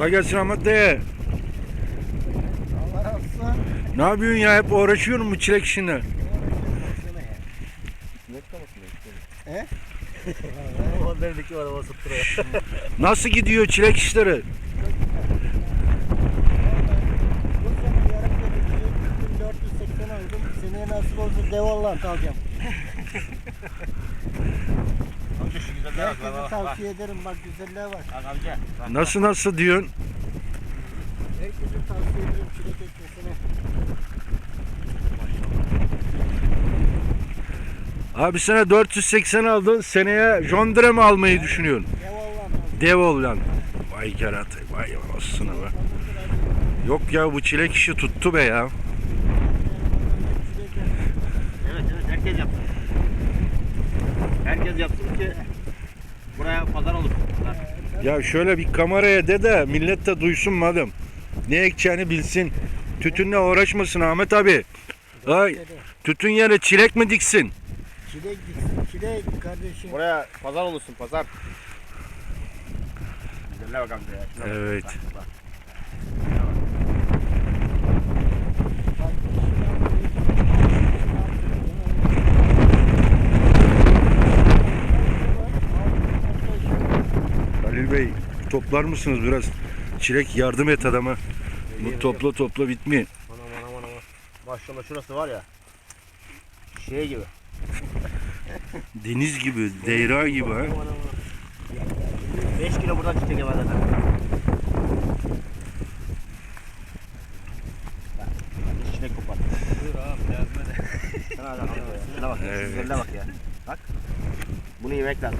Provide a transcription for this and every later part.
Kolay gelsin Ahmet dayı. Allah olsun. Ne yapıyorsun ya? Hep uğraşıyor mu çilek işine? He? Onlardaki var hava tutturuyor. Nasıl gidiyor çilek işleri? Bu sene yarım dönüşü 1480 aldım. Seneye nasip olsa devallant alacağım. Şu güzeller bak Herkese bak bak. tavsiye ederim bak güzeller var. Bak amca. Bak, Nasıl nasıl diyorsun? Herkese tavsiye ederim çilek ekmesine. Abi sene 480 aldın. Seneye John Deere mi almayı düşünüyorsun? Devallant alacağım. Dev ol lan. Vay keratay. Vay anasını be. Yok ya bu çilek işi tuttu be ya. Evet evet herkes yapsın. Herkes yapsın ki buraya pazar olur. Ya şöyle bir kameraya de de millet de duysun madem. Ne ekeceğini bilsin. Tütünle uğraşmasın Ahmet abi. Ay, tütün yere çilek mi diksin? Çilek diksin. Çilek kardeşim. Buraya pazar olursun pazar. Güzeller bak amca ya. Şuna bak. Evet. Bak, bak. Bey toplar mısınız biraz? Çilek yardım et adama. Bu topla topla bitmiyor. Aman aman aman. Maşallah şurası var ya. Şey gibi. Deniz gibi, deyra gibi ha. Aman aman. 5 kilo buradan çıkacak eve zaten. Bak, İçine kopar. Buyur abi yazma de. Şuna bak, şuna bak, Evet. güzeline bak ya. Bak. Bunu yemek lazım.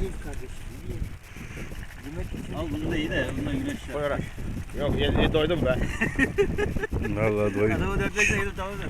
Yiyin kardeşim. Yiyin. Yemek için. Al bunu da iyi de bundan güneş Koy ya. oraya. Yok, ye, ye, doydum be. Vallahi doydum. Adamı dörtlekle yedim tamam da.